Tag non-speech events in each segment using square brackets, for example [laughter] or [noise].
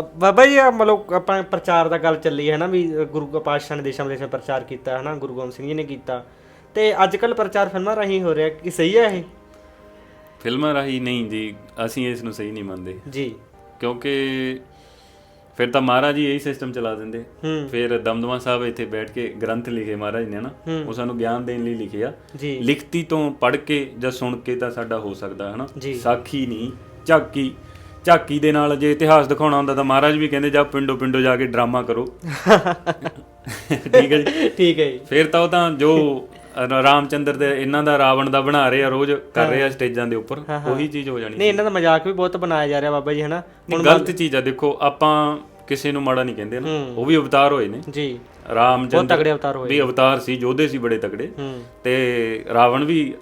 ਬਾਬਾ ਜੀ ਆਹ ਮਤਲਬ ਆਪਾਂ ਪ੍ਰਚਾਰ ਦਾ ਗੱਲ ਚੱਲੀ ਹੈ ਨਾ ਵੀ ਗੁਰੂ ਪਾਤਸ਼ਾਹ ਨੇ ਦੇਸ਼ਾਂ ਵਿਦੇਸ਼ਾਂ ਪ੍ਰਚਾਰ ਕੀਤਾ ਹੈ ਨਾ ਗੁਰੂ ਗੋਬਿੰਦ ਸਿੰਘ ਜੀ ਨੇ ਕੀਤਾ। ਤੇ ਅੱਜ ਕੱਲ ਪ੍ਰਚਾਰ ਫਿਲਮਾਂ ਰਾਹੀਂ ਹੋ ਰਿਹਾ ਕਿ ਸਹੀ ਹੈ ਇਹ? ਫਿਲਮਾਂ ਰਾਹੀਂ ਨਹੀਂ ਜੀ ਅਸੀਂ ਇਸ ਨੂੰ ਸਹੀ ਨਹੀਂ ਮੰਨਦੇ। ਜੀ। ਕਿਉਂਕਿ ਫਿਰ ਤਾਂ ਮਹਾਰਾਜ ਜੀ ਇਹੀ ਸਿਸਟਮ ਚਲਾ ਦਿੰਦੇ। ਹੂੰ। ਫਿਰ ਦਮਦਮਾ ਸਾਹਿਬ ਇੱਥੇ ਬੈਠ ਕੇ ਗ੍ਰੰਥ ਲਿਖੇ ਮਹਾਰਾਜ ਨੇ ਨਾ ਉਹ ਸਾਨੂੰ ਗਿਆਨ ਦੇਣ ਲਈ ਲਿਖੇ ਆ ਜੀ। ਲਿਖਤੀ ਤੋਂ ਪੜ੍ਹ ਕੇ ਜਾਂ ਸੁਣ ਕੇ ਤਾਂ ਸਾਡਾ ਹੋ ਸਕਦਾ ਹੈ ਨਾ ਜੀ। ਸਾਖੀ ਨਹੀਂ ਝਾਕੀ। ਝਾਕੀ ਦੇ ਨਾਲ ਜੇ ਇਤਿਹਾਸ ਦਿਖਾਉਣਾ ਹੁੰਦਾ ਤਾਂ ਮਹਾਰਾਜ ਵੀ ਕਹਿੰਦੇ ਜਾ ਪਿੰਡੋ ਪਿੰਡੋ ਜਾ ਕੇ ਡਰਾਮਾ ਕਰੋ। [laughs] ਠੀਕ ਹੈ ਜੀ। ਠੀਕ ਹੈ ਜੀ। ਫਿਰ ਤਾਂ ਉਹ ਤਾਂ ਜੋ ਰਾਮਚੰਦਰ ਦੇ ਇਹਨਾਂ ਦਾ ਰਾਵਣ ਦਾ ਬਣਾ ਰਹੇ ਆ ਰੋਜ਼ ਕਰ ਰਹੇ ਆ ਸਟੇਜਾਂ ਦੇ ਉੱਪਰ ਉਹੀ ਚੀਜ਼ ਹੋ ਜਾਣੀ ਨਹੀਂ ਇਹਨਾਂ ਦਾ ਮਜ਼ਾਕ ਵੀ ਬਹੁਤ ਬਣਾਇਆ ਜਾ ਰਿਹਾ ਬਾਬਾ ਜੀ ਹਨਾ? ਨਹੀਂ, ਗਲਤ ਚੀਜ਼ ਆ ਦੇਖੋ ਆਪਾਂ ਕਿਸੇ ਨੂੰ ਮਾੜਾ ਨਹੀਂ ਕਹਿੰਦੇ ਨਾ। ਉਹ ਵੀ ਅਵਤਾਰ ਹੋਏ ਨੇ। ਜੀ। ਬਹੁਤ ਰਾਮਚੰਦਰ ਤਗੜੇ ਅਵਤਾਰ ਹੋਏ ਵੀ ਅਵਤਾਰ ਸੀ ਯੋਧੇ ਸੀ ਬੜੇ ਤਕੜੇ। ਹੂੰ। ਤੇ ਰਾਵਣ ਵੀ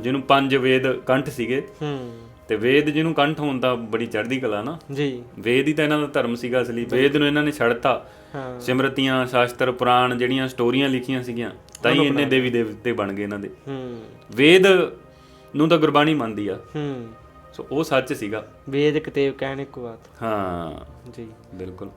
ਜਿਹਨੂੰ ਪੰਜ ਵੇਦ ਕੰਠ ਸੀਗੇ। ਹੂੰ। ਤੇ ਵੇਦ ਜਿਹਨੂੰ ਕੰਠ ਹੋਣ ਦਾ ਬੜੀ ਚੜ੍ਹਦੀ ਕਲਾ ਨਾ। ਜੀ। ਵੇਦ ਹੀ ਤਾਂ ਇਹਨਾਂ ਦਾ ਧਰਮ ਸੀਗਾ ਅਸਲੀ। ਵੇਦ ਨੂੰ ਇਹਨਾਂ ਨੇ ਛੱਡਤਾ। ਹਾਂ। ਸਿਮਰਤੀਆਂ ਸ਼ਾਸਤਰ ਪੁਰਾਣ ਜਿਹੜੀਆਂ ਸਟੋਰੀਆਂ ਲਿਖੀਆਂ ਸੀਗੀਆਂ ਤਾਂ ਹੀ ਇੰਨੇ ਦੇਵੀ ਦੇਵਤੇ ਬਣ ਗਏ ਇਹਨਾਂ ਦੇ। ਹੂੰ। ਵੇਦ ਨੂੰ ਤਾਂ ਗੁਰਬਾਣੀ ਮੰਨਦੀ ਆ। ਹੂੰ। ਸੋ ਉਹ ਸੱਚ ਸੀਗਾ। ਵੇਦ ਕਿਤੇ ਕਹਿਣੇ ਕੋ ਬਾਤ। ਹਾਂ। ਜੀ। ਬਿਲਕੁਲ।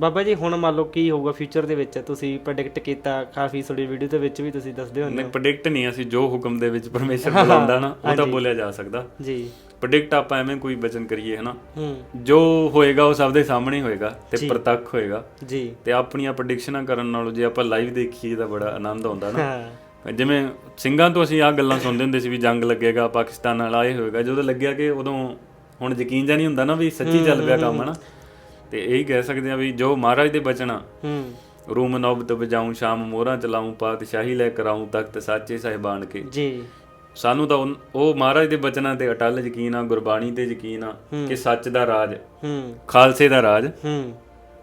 ਬਾਬਾ ਜੀ ਹੁਣ ਮੰਨ ਲਓ ਕੀ ਹੋਊਗਾ ਫਿਊਚਰ ਦੇ ਵਿੱਚ? ਤੁਸੀਂ ਪ੍ਰੈਡਿਕਟ ਕੀਤਾ ਕਾਫੀ ਤੁਹਾਡੀ ਵੀਡੀਓ ਦੇ ਵਿੱਚ ਵੀ ਤੁਸੀਂ ਦੱਸਦੇ ਹੁੰਦੇ ਨਹੀਂ ਪ੍ਰੈਡਿਕਟ ਨਹੀਂ ਅਸੀਂ ਜੋ ਹੁਕਮ ਦੇ ਵਿੱਚ ਪਰਮੇਸ਼ਰ ਬੁਲਾਉਂਦਾ ਨਾ ਉਹ ਤਾਂ ਬੋਲਿਆ ਜਾ ਸਕਦਾ। ਜੀ। ਪ੍ਰੈਡਿਕਟ ਆਪਾਂ ਐਵੇਂ ਕੋਈ ਬਚਨ ਕਰੀਏ ਹਨਾ? ਹੂੰ। ਜੋ ਹੋਏਗਾ ਉਹ ਸਭ ਦੇ ਸਾਹਮਣੇ ਹੋਏਗਾ ਤੇ ਪ੍ਰਤੱਖ ਹੋਏਗਾ। ਜੀ। ਤੇ ਆਪਣੀਆਂ ਪ੍ਰੈਡਿਕਸ਼ਨਾਂ ਕਰਨ ਨਾਲੋਂ ਜੇ ਆਪਾਂ ਲਾਈਵ ਦੇਖੀਏ ਤਾਂ ਬੜਾ ਆਨੰਦ ਆਉਂਦਾ ਨਾ। ਹਾਂ। ਜਿਵੇਂ ਸਿੰਘਾਂ ਤੋਂ ਅਸੀਂ ਆਹ ਗੱਲਾਂ ਸੁਣਦੇ ਹੁੰਦੇ ਸੀ ਵੀ ਜੰਗ ਲੱਗੇਗਾ ਪਾਕਿਸਤਾਨ ਨਾਲ ਆਏ ਹੋਏਗਾ। ਜਦੋਂ ਲੱਗਿਆ ਕਿ ਉਦੋਂ ਹੁਣ ਯਕੀਨ ਜਾਂ ਨਹੀਂ ਹੁੰਦਾ ਨਾ ਵੀ ਸੱਚੀ ਚੱਲ ਪਿਆ ਕੰਮ ਹਨਾ? ਤੇ ਇਹੀ ਕਹਿ ਸਕਦੇ ਆ ਵੀ ਜੋ ਮਹਾਰਾਜ ਦੇ ਬਚਨ ਆ ਹੂੰ। ਰੂਮ ਨੌਬਤ ਵਜਾਉਂ ਸ਼ਾਮ ਮੋਹਰਾਂ ਚਲਾਉਂ ਪਾਤਸ਼ਾਹੀ ਲੈ ਕਰਾਉਂ ਤਖਤ ਸਾਚੇ ਸਾਹਿਬਾਨ ਕੇ। ਜੀ। ਸਾਨੂੰ ਤਾਂ ਉਹ ਮਹਾਰਾਜ ਦੇ ਬਚਨਾਂ ਤੇ ਅਟਲ ਯਕੀਨ ਆ ਗੁਰਬਾਣੀ ਤੇ ਯਕੀਨ ਆ ਕਿ ਸੱਚ ਦਾ ਰਾਜ ਹੂੰ। ਖਾਲਸੇ ਦਾ ਰਾਜ। ਹੂੰ।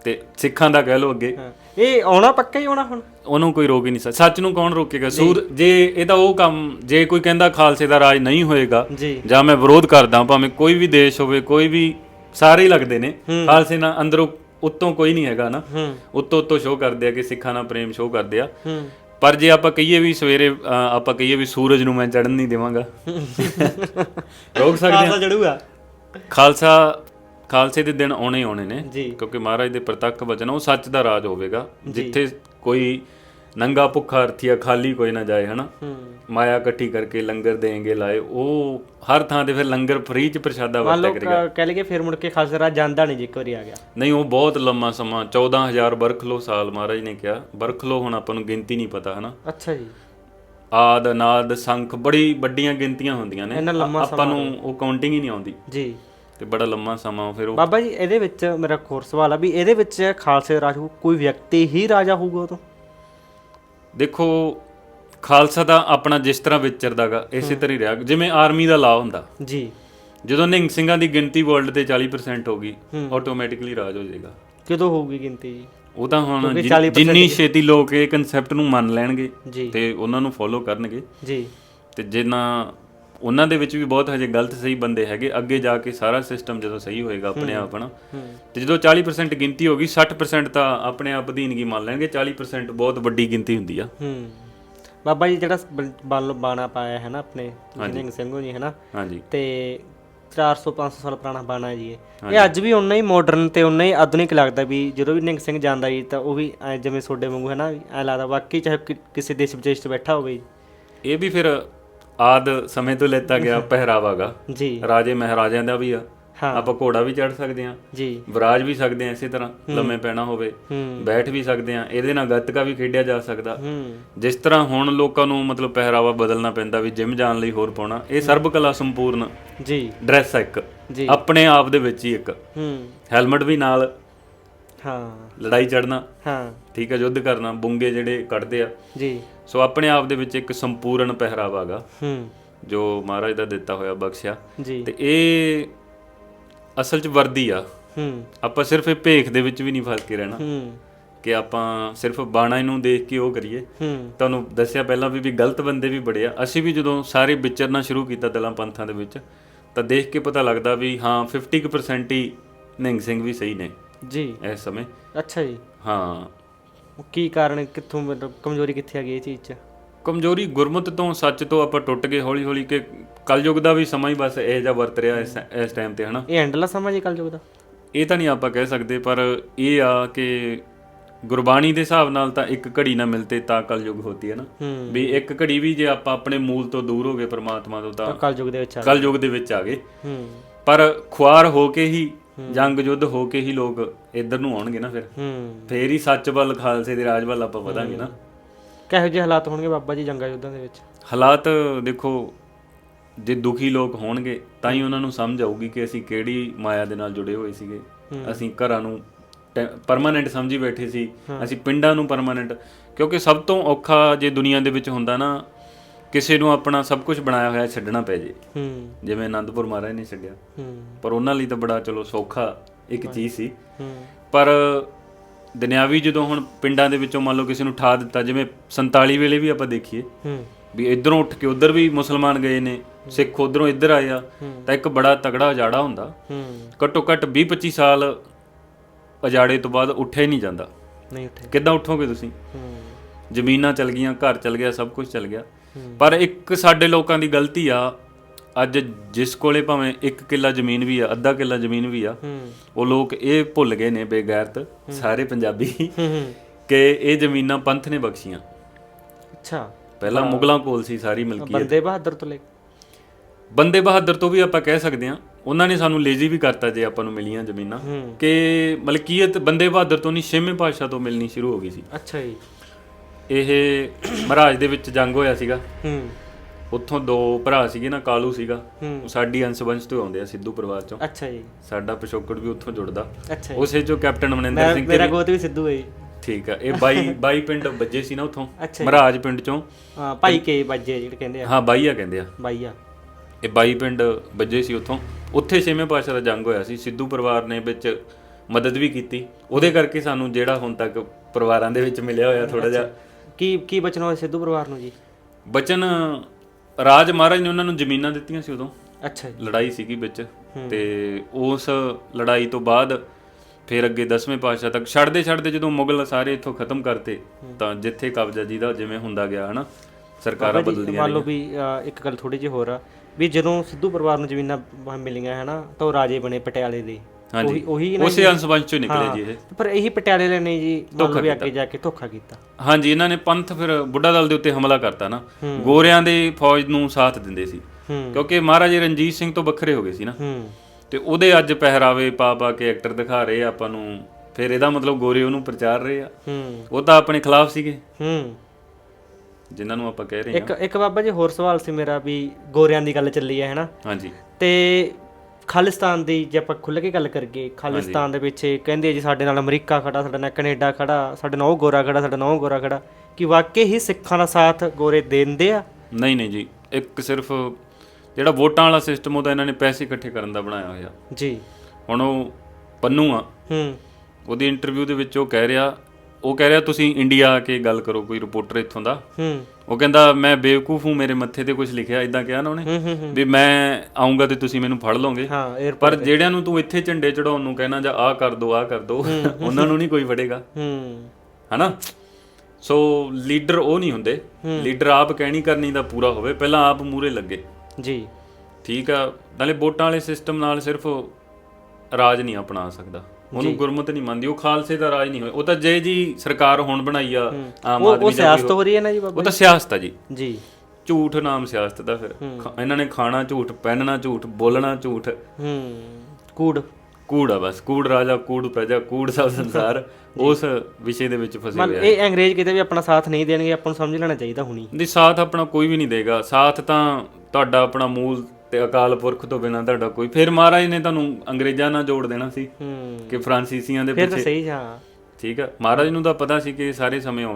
ਤੇ ਸਿੱਖਾਂ ਦਾ ਕਹਿ ਲਓ ਅੱਗੇ। ਇਹ ਆਉਣਾ ਪੱਕਾ ਹੀ ਆਉਣਾ ਹੁਣ? ਉਹਨੂੰ ਕੋਈ ਰੋਕ ਹੀ ਨਹੀਂ ਸਕਦਾ। ਸੱਚ ਨੂੰ ਕੌਣ ਰੋਕੇਗਾ? ਸੂਰ ਜੇ ਇਹ ਤਾਂ ਉਹ ਕੰਮ ਜੇ ਕੋਈ ਕਹਿੰਦਾ ਖਾਲਸੇ ਦਾ ਰਾਜ ਨਹੀਂ ਹੋਏਗਾ ਜਾਂ ਮੈਂ ਵਿਰੋਧ ਕਰਦਾ ਭਾਵੇਂ ਕੋਈ ਵੀ ਦੇਸ਼ ਹੋਵੇ ਕੋਈ ਵੀ ਸਾਰੇ ਹੀ ਲੱਗਦੇ ਨੇ। ਖਾਲਸੇ ਨਾਲ ਅੰਦਰੋਂ ਉੱਤੋਂ ਕੋਈ ਨਹੀਂ ਹੈਗਾ ਨਾ। ਉੱਤੋਂ ਉੱਤੋਂ ਸ਼ੋਅ ਕਰਦੇ ਆ ਕਿ ਸਿੱਖਾਂ ਨਾਲ ਪ੍ਰੇਮ ਸ਼ੋਅ ਕਰਦੇ ਆ। ਪਰ ਜੇ ਆਪਾਂ ਕਹੀਏ ਵੀ ਸਵੇਰੇ ਆਪਾਂ ਕਹੀਏ ਵੀ ਸੂਰਜ ਨੂੰ ਮੈਂ ਚੜਨ ਨਹੀਂ ਦੇਵਾਂਗਾ। [laughs] ਰੋਕ ਸਕਦੇ ਖਾਸਾ ਜੜੂਗਾ ਆ ਖਾਲਸਾ ਖਾਲਸੇ ਦੇ ਦਿਨ ਆਉਣੇ ਆਉਣੇ ਨੇ। ਕਿਉਂਕਿ ਮਹਾਰਾਜ ਦੇ ਪ੍ਰਤੱਖ ਵਚਨ ਉਹ ਸੱਚ ਦਾ ਰਾਜ ਹੋਵੇਗਾ। ਜਿੱਥੇ ਕੋਈ ਨੰਗਾ ਭੁੱਖਾ ਅਰਥੀਆ ਖਾਲੀ ਕੋਈ ਨਾ ਜਾਏ ਹਨਾ? ਮਾਇਆ ਇਕੱਠੀ ਕਰਕੇ ਲੰਗਰ ਦੇਂਗੇ ਲਾਏ ਉਹ ਹਰ ਥਾਂ ਤੇ ਫਿਰ ਲੰਗਰ ਫ੍ਰੀ ਚ ਪ੍ਰਸ਼ਾਦਾ ਵਰਤਿਆ ਕਰੇਗਾ ਕਹਿ ਲਈਏ ਫਿਰ ਮੁੜ ਕੇ ਖਾਲਸਾ ਰਾਜ ਜਾਂਦਾ ਨਹੀਂ ਜੇ ਇੱਕ ਵਾਰੀ ਆ ਗਿਆ। ਨਹੀਂ ਉਹ ਬਹੁਤ ਲੰਮਾ ਸਮਾਂ 14000 ਬਰਖਲੋ ਸਾਲ ਮਹਾਰਾਜ ਨੇ ਕਿਹਾ। ਬਰਖਲੋ ਹੁਣ ਆਪਾਂ ਨੂੰ ਗਿਣਤੀ ਨਹੀਂ ਪਤਾ ਹਨਾ? ਅੱਛਾ ਜੀ। ਆਦ ਅਨਾਦ ਸੰਖ ਬੜੀ ਵੱਡੀਆਂ ਗਿਣਤੀਆਂ ਹੁੰਦੀਆਂ ਨੇ। ਆਪਾਂ ਨੂੰ ਉਹ ਕਾਊਂਟਿੰਗ ਹੀ ਨਹੀਂ ਆਉਂਦੀ। ਜੀ। ਤੇ ਬੜਾ ਲੰਮਾ ਸਮਾਂ ਫਿਰ ਉਹ ਬਾਬਾ ਜੀ ਇਹਦੇ ਵਿੱਚ ਮੇਰਾ ਹੋਰ ਸਵਾਲ ਆ ਵੀ ਇਹਦੇ ਵਿੱਚ ਖਾਲਸੇ ਰਾਜ ਕੋਈ ਵਿਅਕਤੀ ਹੀ ਰਾਜਾ ਹੋਊਗਾ ਉਦੋਂ ਦੇਖੋ ਖਾਲਸਾ ਦਾ ਆਪਣਾ ਜਿਸ ਤਰ੍ਹਾਂ ਵਿਚਰਦਾਗਾ ਇਸੇ ਤਰ੍ਹਾਂ ਹੀ ਰਿਹਾ। ਜਿਵੇਂ ਆਰਮੀ ਦਾ ਲਾ ਹੁੰਦਾ। ਜੀ। ਜਦੋਂ ਨਿਹੰਗ ਸਿੰਘਾਂ ਦੀ ਗਿਣਤੀ ਵਰਲਡ ਤੇ 40% ਹੋ ਗਈ ਆਟੋਮੈਟਿਕਲੀ ਰਾਜ ਹੋ ਜਾਏਗਾ। ਕਦੋਂ ਹੋਊਗੀ ਗਿਣਤੀ ਜੀ? ਉਹ ਤਾਂ ਹੁਣ ਕਿਉਂਕਿ ਜਿ- 40% ਜਿੰਨੀ ਛੇਤੀ ਲੋਕ ਇਹ ਕਨਸੈਪਟ ਨੂੰ ਮੰਨ ਲੈਣਗੇ ਤੇ ਉਹਨਾਂ ਨੂੰ ਫੋਲੋ ਕਰਨਗੇ। ਜੀ। ਤੇ ਜਿੰਨਾ ਉਹਨਾਂ ਦੇ ਵਿੱਚ ਵੀ ਬਹੁਤ ਹਜੇ ਗਲਤ ਸਹੀ ਬੰਦੇ ਹੈਗੇ ਅੱਗੇ ਜਾ ਕੇ ਸਾਰਾ ਸਿਸਟਮ ਜਦੋਂ ਸਹੀ ਹੋਏਗਾ ਆਪਣੇ ਆਪ ਨਾ ਤੇ ਜਦੋਂ 40% ਗਿਣਤੀ ਹੋ ਗਈ 60% ਤਾਂ ਆਪਣੇ ਆਪ ਅਧੀਨਗੀ ਮੰਨ ਲੈਣਗੇ 40% ਬਹੁਤ ਵੱਡੀ ਗਿਣਤੀ ਹੁੰਦੀ ਆ। ਹੂੰ। ਬਾਬਾ ਜੀ ਜਿਹੜਾ ਬਾਲ ਬਾਣਾ ਪਾਇਆ ਹੈ ਨਾ ਆਪਣੇ ਜਿੰਗ ਸਿੰਘੋ ਜੀ ਹੈ ਨਾ? ਹਾਂਜੀ। ਤੇ 400 500 ਸਾਲ ਪੁਰਾਣਾ ਬਾਣਾ ਜੀ ਇਹ। ਅੱਜ ਵੀ ਉਨਾ ਹੀ ਮਾਡਰਨ ਤੇ ਉਨਾ ਹੀ ਆਧੁਨਿਕ ਲੱਗਦਾ ਵੀ ਜਦੋਂ ਵੀ ਨਿੰਗ ਸਿੰਘ ਜਾਂਦਾ ਜੀ ਤਾਂ ਉਹ ਵੀ ਐਂ ਜਿਵੇਂ ਸੋਡੇ ਵਾਂਗੂ ਹੈ ਨਾ? ਐ ਲੱਗਦਾ ਵਾਕਈ ਚਾਹੇ ਕਿਸੇ ਦੇਸ਼ ਵਿਦੇਸ਼ 'ਚ ਬੈਠਾ ਹੋਵੇ ਇਹ ਵੀ ਫਿਰ ਆਦ ਸਮੇਂ ਤੋਂ ਲੈਤਾ ਗਿਆ [laughs] ਪਹਿਰਾਵਾਗਾ ਜੀ। ਰਾਜੇ ਮਹਾਰਾਜਿਆਂ ਦਾ ਵੀ ਆ। ਹਾਂ। ਆਪਾਂ ਘੋੜਾ ਵੀ ਚੜ ਸਕਦੇ ਆ ਜੀ। ਵਿਰਾਜ ਵੀ ਸਕਦੇ ਆ ਇਸੇ ਤਰ੍ਹਾਂ ਲੰਮੇ ਪੈਣਾ ਹੋਵੇ। ਹੂੰ। ਬੈਠ ਵੀ ਸਕਦੇ ਆ ਇਹਦੇ ਨਾਲ ਗੱਤਕਾ ਵੀ ਖੇਡਿਆ ਜਾ ਸਕਦਾ। ਹੂੰ। ਜਿਸ ਤਰ੍ਹਾਂ ਹੁਣ ਲੋਕਾਂ ਨੂੰ ਮਤਲਬ ਪਹਿਰਾਵਾ ਬਦਲਣਾ ਪੈਂਦਾ ਵੀ ਜਿਮ ਜਾਣ ਲਈ ਹੋਰ ਪਾਉਣਾ ਇਹ ਸਰਬ ਕਲਾ ਸੰਪੂਰਨ ਜੀ। ਡਰੈਸ ਆ ਇੱਕ। ਜੀ। ਆਪਣੇ ਆਪ ਦੇ ਵਿੱਚ ਹੀ ਇੱਕ। ਹੂੰ। ਹੈਲਮਟ ਵੀ ਨਾਲ ਹਾਂ। ਲੜਾਈ ਚੜਨਾ ਹਾਂ। ਠੀਕ ਹੈ ਯੁੱਧ ਕਰਨਾ ਬੁੰਗੇ ਜਿਹੜੇ ਕੱਢਦੇ ਆ। ਜੀ। ਸੋ ਆਪਣੇ ਆਪ ਦੇ ਵਿੱਚ ਇੱਕ ਸੰਪੂਰਨ ਪਹਿਰਾਵਾ ਹੈਗਾ ਹੂੰ। ਜੋ ਮਹਾਰਾਜ ਦਾ ਦਿੱਤਾ ਹੋਇਆ ਬਖਸ਼ਿਆ। ਜੀ। ਤੇ ਇਹ ਅਸਲ 'ਚ ਵਰਦੀ ਆ। ਹੂੰ। ਆਪਾਂ ਸਿਰਫ ਇਹ ਭੇਖ ਦੇ ਵਿੱਚ ਵੀ ਨਹੀਂ ਫਸ ਕੇ ਰਹਿਣਾ। ਹੂੰ। ਕਿ ਆਪਾਂ ਸਿਰਫ ਬਾਣਾ ਨੂੰ ਦੇਖ ਕੇ ਉਹ ਕਰੀਏ। ਤੁਹਾਨੂੰ ਦੱਸਿਆ ਪਹਿਲਾਂ ਵੀ ਵੀ ਗਲਤ ਬੰਦੇ ਵੀ ਬੜੇ ਆ। ਅਸੀਂ ਵੀ ਜਦੋਂ ਸਾਰੇ ਵਿਚਰਨਾ ਸ਼ੁਰੂ ਕੀਤਾ ਦਲਾਂ ਪੰਥਾਂ ਦੇ ਵਿੱਚ ਤਾਂ ਦੇਖ ਕੇ ਪਤਾ ਲੱਗਦਾ ਵੀ ਹਾਂ 50% ਹੀ ਨਿਹੰਗ ਸਿੰਘ ਵੀ ਸਹੀ ਨੇ। ਜੀ। ਇਸ ਸਮੇਂ। ਅੱਛਾ ਜੀ। ਹਾਂ। ਕੀ ਕਾਰਨ ਕਿੱਥੋਂ ਮਤਲਬ ਕਮਜ਼ੋਰੀ ਕਿੱਥੇ ਆ ਗਈ ਇਹ ਚੀਜ਼ 'ਚ? ਕਮਜ਼ੋਰੀ ਗੁਰਮਤ ਤੋਂ ਸੱਚ ਤੋਂ ਆਪਾਂ ਟੁੱਟ ਗਏ ਹੌਲੀ ਹੌਲੀ ਕਿ ਕਲਯੁਗ ਦਾ ਵੀ ਸਮਾਂ ਹੀ ਬਸ ਇਹ ਜਿਹਾ ਵਰਤ ਰਿਹਾ ਇਸ ਇਸ ਟਾਈਮ ਤੇ ਹਨਾ? ਇਹ ਐਂਡਲਾ ਸਮਾਂ ਜੀ ਕਲਯੁਗ ਦਾ। ਇਹ ਤਾਂ ਨਹੀਂ ਆਪਾਂ ਕਹਿ ਸਕਦੇ ਪਰ ਇਹ ਆ ਕਿ ਗੁਰਬਾਣੀ ਦੇ ਹਿਸਾਬ ਨਾਲ ਤਾਂ ਇੱਕ ਘੜੀ ਨਾ ਮਿਲਤੇ ਤਾਂ ਕਲਯੁਗ ਹੋਤੀ ਹੈ। ਨਾ ਵੀ ਇੱਕ ਘੜੀ ਵੀ ਜੇ ਆਪਾਂ ਆਪਣੇ ਮੂਲ ਤੋਂ ਦੂਰ ਹੋ ਗਏ ਪ੍ਰਮਾਤਮਾ ਤੋਂ ਤਾਂ ਕਲਯੁਗ ਦੇ ਵਿੱਚ ਆ ਕਲਯੁਗ ਦੇ ਵਿੱਚ ਆ ਗਏ। ਹੂੰ। ਪਰ ਖੁਆਰ ਹੋ ਕੇ ਹੀ ਜੰਗ ਯੁੱਧ ਹੋ ਕੇ ਹੀ ਲੋਕ ਇੱਧਰ ਨੂੰ ਆਉਣਗੇ ਨਾ ਫਿਰ। ਹੂੰ। ਫੇਰ ਹੀ ਸੱਚ ਵੱਲ ਖਾਲਸੇ ਦੇ ਰਾਜ ਵੱਲ ਆਪਾਂ ਵਧਾਂਗੇ ਨਾ। ਕਿਹੋ ਜਿਹੇ ਹਾਲਾਤ ਹੋਣਗੇ ਬਾਬਾ ਜੀ ਜੰਗਾਂ ਯੁੱਧਾਂ ਦੇ ਵਿੱਚ? ਹਾਲਾਤ ਦੇਖੋ ਜੇ ਦੁਖੀ ਲੋਕ ਹੋਣਗੇ ਤਾਂ ਹੀ ਉਹਨਾਂ ਨੂੰ ਸਮਝ ਆਊਗੀ ਕਿ ਅਸੀਂ ਕਿਹੜੀ ਮਾਇਆ ਦੇ ਨਾਲ ਜੁੜੇ ਹੋਏ ਸੀਗੇ। ਅਸੀਂ ਘਰਾਂ ਨੂੰ ਪਰਮਾਨੈਂਟ ਸਮਝੀ ਬੈਠੇ ਸੀ। ਅਸੀਂ ਪਿੰਡਾਂ ਨੂੰ ਪਰਮਾਨੈਂਟ ਕਿਉਂਕਿ ਸਭ ਤੋਂ ਔਖਾ ਜੇ ਦੁਨੀਆ ਦੇ ਵਿੱਚ ਹੁੰਦਾ ਨਾ ਕਿਸੇ ਨੂੰ ਆਪਣਾ ਸਭ ਕੁਝ ਬਣਾਇਆ ਹੋਇਆ ਛੱਡਣਾ ਪੈ ਜੇ। ਹੂੰ। ਜਿਵੇਂ ਆਨੰਦਪੁਰ ਮਹਾਰਾਜ ਨੇ ਛੱਡਿਆ। ਹੂੰ। ਪਰ ਉਹਨਾਂ ਲਈ ਤਾਂ ਬੜਾ ਚਲੋ ਸੌਖਾ ਇੱਕ ਚੀਜ਼ ਸੀ। ਹੂੰ। ਪਰ ਦੁਨਿਆਵੀ ਜਦੋਂ ਹੁਣ ਪਿੰਡਾਂ ਦੇ ਵਿੱਚੋਂ ਮੰਨ ਲਓ ਕਿਸੇ ਨੂੰ ਠਾ ਦਿੱਤਾ ਜਿਵੇਂ 47 ਵੇਲੇ ਵੀ ਆਪਾਂ ਦੇਖੀਏ। ਹੂੰ। ਵੀ ਇਧਰੋਂ ਉੱਠ ਕੇ ਉਧਰ ਵੀ ਮੁਸਲਮਾਨ ਗਏ ਨੇ ਸਿੱਖ ਉਧਰੋਂ ਇੱਧਰ ਆਏ ਆ ਤਾਂ ਇੱਕ ਬੜਾ ਤਗੜਾ ਉਜਾੜਾ ਹੁੰਦਾ। ਹੂੰ। ਘੱਟੋ ਘੱਟ 20 25 ਸਾਲ ਉਜਾੜੇ ਤੋਂ ਬਾਅਦ ਉੱਠਿਆ ਹੀ ਨਹੀਂ ਜਾਂਦਾ। ਨਹੀਂ ਉੱਠੇ ਕਿੱਦਾਂ ਉੱਠੋਗੇ ਤੁਸੀਂ? ਹੂੰ। ਜ਼ਮੀਨਾਂ ਚਲ ਗਈਆਂ ਘਰ ਚਲ ਗਿਆ ਸਭ ਕੁਝ ਚਲ ਗਿਆ। ਪਰ ਇੱਕ ਸਾਡੇ ਲੋਕਾਂ ਦੀ ਗਲਤੀ ਆ ਅੱਜ ਜਿਸ ਕੋਲੇ ਭਾਵੇਂ ਇੱਕ ਕਿੱਲਾ ਜ਼ਮੀਨ ਵੀ ਆ ਅੱਧਾ ਕਿੱਲਾ ਜ਼ਮੀਨ ਵੀ ਆ ਉਹ ਲੋਕ ਇਹ ਭੁੱਲ ਗਏ ਨੇ ਬੇਗੈਰਤ ਸਾਰੇ ਪੰਜਾਬੀ ਕਿ ਇਹ ਜ਼ਮੀਨਾਂ ਪੰਥ ਨੇ ਬਖਸ਼ੀਆਂ। ਅੱਛਾ। ਪਹਿਲਾਂ ਮੁਗਲਾਂ ਕੋਲ ਸੀ ਸਾਰੀ ਮਲਕੀਅਤ। ਬੰਦੇ ਬਹਾਦਰ ਤੋਂ ਲੈ ਬੰਦੇ ਬਹਾਦਰ ਤੋਂ ਵੀ ਆਪਾਂ ਕਹਿ ਸਕਦੇ ਹਾਂ ਉਹਨਾਂ ਨੇ ਸਾਨੂੰ ਲੇਜ਼ੀ ਵੀ ਕਰਤਾ ਜੇ ਆਪਾਂ ਨੂੰ ਮਿਲੀਆਂ ਜ਼ਮੀਨਾਂ ਕਿ ਮਲਕੀਅਤ ਬੰਦੇ ਬਹਾਦਰ ਤੋਂ ਨਹੀਂ ਛੇਵੇਂ ਪਾਤਸ਼ਾਹ ਤੋਂ ਮਿਲਣੀ ਸ਼ੁਰੂ ਹੋ ਗਈ ਸੀ। ਅੱਛਾ ਜੀ। ਇਹ ਮਹਾਰਾਜ ਦੇ ਵਿੱਚ ਜੰਗ ਹੋਇਆ ਸੀਗਾ। ਹੂੰ। ਉੱਥੋਂ ਦੋ ਭਰਾ ਸੀਗੇ ਨਾ ਕਾਲੂ ਸੀਗਾ। ਉਹ ਸਾਡੀ ਅੰਸ਼ਵੰਸ਼ ਤੋਂ ਆਉਂਦੇ ਆ ਸਿੱਧੂ ਪਰਿਵਾਰ ਚੋਂ। ਅੱਛਾ ਜੀ। ਸਾਡਾ ਪਿਛੋਕੜ ਵੀ ਉੱਥੋਂ ਜੁੜਦਾ। ਅੱਛਾ ਉਸੇ ਚੋਂ ਕੈਪਟਨ ਅਮਰਿੰਦਰ ਮੈਂ ਸਿੰਘ ਮੇਰਾ ਗੋਤ ਵੀ ਸਿੱਧੂ ਹੈ ਜੀ। ਠੀਕ ਆ ਇਹ ਬਾਈ ਬਾਈ ਪਿੰਡ ਵੱਜੇ ਸੀ ਨਾ ਉੱਥੋਂ। ਮਹਾਰਾਜ ਪਿੰਡ ਚੋਂ। ਹਾਂ ਭਾਈ ਕੇ ਵੱਜੇ ਜਿਹੜੇ ਕਹਿੰਦੇ ਆ। ਹਾਂ ਬਾਈਆ ਕਹਿੰਦੇ ਆ। ਬਾਈ ਆ ਇਹ ਬਾਈ ਪਿੰਡ ਵੱਜੇ ਸੀ ਉੱਥੋਂ। ਉੱਥੇ ਛੇਵੇਂ ਪਾਤਸ਼ਾਹ ਦਾ ਜੰਗ ਹੋਇਆ ਸੀ। ਸਿੱਧੂ ਪਰਿਵਾਰ ਨੇ ਵਿੱਚ ਮਦਦ ਵੀ ਕੀਤੀ। ਉਹਦੇ ਕਰਕੇ ਸਾਨੂੰ ਜਿਹੜਾ ਹੁਣ ਤੱਕ ਪਰਿਵਾਰਾਂ ਦੇ ਵਿੱਚ ਮਿਲਿਆ ਹੋਇਆ ਥੋੜਾ ਜਿਹਾ। ਕੀ ਕੀ ਬਚਣਾ ਹੋਇਆ ਸਿੱਧੂ ਪਰਿਵਾਰ ਨੂੰ ਜੀ? ਬਚਨ ਰਾਜ ਮਹਾਰਾਜ ਨੇ ਉਹਨਾਂ ਨੂੰ ਜ਼ਮੀਨਾਂ ਦਿੱਤੀਆਂ ਸੀ ਉਦੋਂ। ਅੱਛਾ ਜੀ। ਲੜਾਈ ਸੀਗੀ ਵਿੱਚ। ਤੇ ਉਸ ਲੜਾਈ ਤੋਂ ਬਾਅਦ ਫਿਰ ਅੱਗੇ 10ਵੇਂ ਪਾਤਸ਼ਾਹ ਤੱਕ ਛੱਡਦੇ ਛੱਡਦੇ ਜਦੋਂ ਮੁਗਲ ਸਾਰੇ ਇੱਥੋਂ ਖਤਮ ਕਰਤੇ ਤਾਂ ਜਿੱਥੇ ਕਬਜ਼ਾ ਜਿਹਦਾ ਜਿਵੇਂ ਹੁੰਦਾ ਗਿਆ ਹਨਾ? ਸਰਕਾਰਾਂ ਜੀ, ਬਦਲਦੀਆਂ ਮੰਨ ਲਓ ਵੀ ਇੱਕ ਗੱਲ ਥੋੜੀ ਜਿਹੀ ਹੋਰ ਆ ਵੀ ਜਦੋਂ ਸਿੱਧੂ ਪਰਿਵਾਰ ਨੂੰ ਜ਼ਮੀਨਾਂ ਮਿਲੀਆਂ ਹੈ ਨਾ ਤਾਂ ਉਹ ਰਾਜੇ ਬਣੇ ਪਟਿਆਲੇ ਦੇ। ਉਹੀ ਉਹੀ ਨਾ ਉਸੇ ਅੰਸ਼ਵੰਸ਼ ਚੋਂ ਨਿਕਲੇ ਜੀ ਇਹ। ਪਰ ਇਹੀ ਪਟਿਆਲੇ ਵਾਲੇ ਨੇ ਜੀ ਲਓ ਵੀ ਅੱਗੇ ਜਾ ਕੇ ਧੋਖਾ ਕੀਤਾ। ਹਾਂਜੀ ਇਹਨਾਂ ਨੇ ਪੰਥ ਫਿਰ ਬੁੱਢਾ ਦਲ ਦੇ ਉੱਤੇ ਹਮਲਾ ਕਰਤਾ ਨਾ। ਗੋਰਿਆਂ ਦੇ ਫੌਜ ਨੂੰ ਸਾਥ ਦਿੰਦੇ ਸੀ। ਕਿਉਂਕਿ ਮਹਾਰਾਜੇ ਰਣਜੀਤ ਸਿੰਘ ਤੋਂ ਵੱਖਰੇ ਹੋ ਗਏ ਸੀ ਨਾ। ਤੇ ਉਹਦੇ ਅੱਜ ਪਹਿਰਾਵੇ ਪਾ ਪਾ ਕੇ ਐਕਟਰ ਦਿਖਾ ਰਹੇ ਆ ਆਪਾਂ ਨੂੰ। ਫਿਰ ਇਹਦਾ ਮਤਲਬ ਗੋਰੇ ਉਹਨੂੰ ਪ੍ਰਚਾਰ ਰਹੇ ਆ। ਹੂੰ। ਉਹ ਤਾਂ ਆਪਣੇ ਖਿਲਾਫ ਸੀਗੇ। ਹੂੰ। ਜਿਨ੍ਹਾਂ ਨੂੰ ਆਪਾਂ ਕਹਿ ਰਹੇ ਇੱਕ ਇੱਕ ਬਾਬਾ ਜੀ ਹੋਰ ਸਵਾਲ ਸੀ ਮੇਰਾ ਵੀ ਗੋਰਿਆਂ ਦੀ ਗੱਲ ਚੱਲੀ ਹੈ ਹੈਨਾ ਹਾਂਜੀ। ਤੇ ਖਾਲਿਸਤਾਨ ਦੀ ਜੇ ਆਪਾਂ ਖੁੱਲ੍ਹ ਕੇ ਗੱਲ ਕਰੀਏ ਖਾਲਿਸਤਾਨ ਦੇ ਪਿੱਛੇ ਕਹਿੰਦੇ ਆ ਜੀ ਸਾਡੇ ਨਾਲ ਅਮਰੀਕਾ ਖੜਾ ਸਾਡੇ ਨਾਲ ਕੈਨੇਡਾ ਖੜਾ ਸਾਡੇ ਨਾਲ ਉਹ ਗੋਰਾ ਖੜਾ ਸਾਡੇ ਨਾਲ ਉਹ ਗੋਰਾ ਖੜਾ ਕਿ ਵਾਕਈ ਹੀ ਸਿੱਖਾਂ ਦਾ ਸਾਥ ਗੋਰੇ ਦਿੰਦੇ ਆ? ਨਹੀਂ ਨਹੀਂ ਜੀ ਇੱਕ ਸਿਰਫ ਜਿਹੜਾ ਵੋਟਾਂ ਵਾਲਾ ਸਿਸਟਮ ਉਹਦਾ ਇਹਨਾਂ ਨੇ ਪੈਸੇ ਇਕੱਠੇ ਕਰਨ ਦਾ ਬਣਾਇਆ ਹੋਇਆ। ਜੀ। ਹੁਣ ਉਹ ਪੰਨੂ ਆ ਹੂੰ। ਉਹਦੀ ਇੰਟਰਵਿਊ ਦੇ ਵਿੱਚ ਉਹ ਕਹਿ ਰਿਹਾ ਉਹ ਕਹਿ ਰਿਹਾ ਤੁਸੀਂ ਇੰਡੀਆ ਆ ਕੇ ਗੱਲ ਕਰੋ ਕੋਈ ਰਿਪੋਰਟਰ ਇੱਥੋਂ ਦਾ। ਹੂੰ। ਉਹ ਕਹਿੰਦਾ ਮੈਂ ਬੇਵਕੂਫ ਹੂੰ ਮੇਰੇ ਮੱਥੇ ਤੇ ਕੁਝ ਲਿਖਿਆ ਇਦਾਂ ਕਿਹਾ ਨਾ ਉਹਨੇ ਵੀ ਮੈਂ ਆਉਂਗਾ ਤੇ ਤੁਸੀਂ ਮੈਨੂੰ ਫੜ ਲਓਗੇ। ਪਰ ਜਿਹੜਿਆਂ ਨੂੰ ਤੂੰ ਇੱਥੇ ਝੰਡੇ ਚੜਾਉਣ ਨੂੰ ਕਹਿਣਾ ਜਾਂ ਆਹ ਕਰ ਦੋ ਆਹ ਕਰ ਦੋ ਉਹਨਾਂ ਨੂੰ ਨਹੀਂ ਕੋਈ ਫੜੇਗਾ ਹੂੰ। ਹਨਾ? ਸੋ ਲੀਡਰ ਉਹ ਨਹੀਂ ਹੁੰਦੇ। ਲੀਡਰ ਆਪ ਕਹਿਣੀ ਕਰਨੀ ਦਾ ਪੂਰਾ ਹੋਵੇ ਪਹਿਲਾਂ ਆਪ ਮੂਰੇ ਲੱਗੇ। ਜੀ। ਠੀਕ ਆ? ਨਾਲੇ ਵੋਟਾਂ ਵਾਲੇ ਸਿਸਟਮ ਨਾਲ ਸਿਰਫ ਰਾਜ ਨਹੀਂ ਅਪਣਾ ਸਕਦਾ। ਉਹਨੂੰ ਗੁਰਮਤ ਨਹੀਂ ਮੰਨਦੀ ਉਹ ਖਾਲਸੇ ਦਾ ਰਾਜ ਨਹੀਂ ਹੋਇਆ। ਉਹ ਤਾਂ ਜੇ ਜੀ ਸਰਕਾਰ ਹੁਣ ਬਣਾਈ ਆ ਆਮ ਉਹ ਉਹ ਆਦਮੀ ਦਾ ਸਿਆਸਤ ਹੋ ਰਹੀ ਹੈ ਨਾ ਜੀ ਬਾਬਾ ਉਹ ਤਾਂ ਸਿਆਸਤ ਆ ਜੀ। ਜੀ। ਝੂਠ ਨਾਮ ਸਿਆਸਤ ਦਾ ਫਿਰ। ਖਾ- ਇਹਨਾਂ ਨੇ ਖਾਣਾ ਝੂਠ ਪਹਿਨਣਾ ਝੂਠ ਬੋਲਣਾ ਝੂਠ। ਹੂੰ। ਕੂੜ। ਕੂੜ ਆ ਬਸ। ਕੂੜ ਰਾਜਾ ਕੂੜ ਪ੍ਰਜਾ ਕੂੜ ਸਭ ਸੰਸਾਰ ਉਸ ਵਿਸ਼ੇ ਦੇ ਵਿੱਚ ਫਸੇ ਮੰਨ ਹੋਏ ਆ। ਇਹ ਅੰਗਰੇਜ਼ ਕਿਤੇ ਵੀ ਆਪਣਾ ਸਾਥ ਨਹੀਂ ਦੇਣਗੇ ਆਪਾਂ ਨੂੰ ਸਮਝ ਲੈਣਾ ਚਾਹੀਦਾ ਹੁਣੀ। ਦੀ ਸਾਥ ਆਪਣਾ ਕੋਈ ਵੀ ਨਹੀਂ ਦੇਗਾ। ਸਾਥ ਤਾਂ ਤੁਹਾਡਾ ਆਪਣਾ ਮੂਲ ਤੇ ਅਕਾਲ ਪੁਰਖ ਤੋਂ ਬਿਨਾ ਤੁਹਾਡਾ ਕੋਈ ਫਿਰ ਮਹਾਰਾਜ ਨੇ ਤੁਹਾਨੂੰ ਅੰਗਰੇਜ਼ਾਂ ਨਾਲ ਜੋੜ ਦੇਣਾ ਸੀ ਹੂੰ। ਕਿ ਫਰਾਂਸੀਸੀਆਂ ਦੇ ਫਿਰ ਤਾਂ ਪਿੱਛੇ ਸਹੀ ਹਾਂ। ਠੀਕ ਆ। ਮਹਾਰਾਜ ਨੂੰ ਤਾਂ ਪਤਾ ਸੀ ਕਿ ਇਹ ਸਾਰੇ ਸਮੇਂ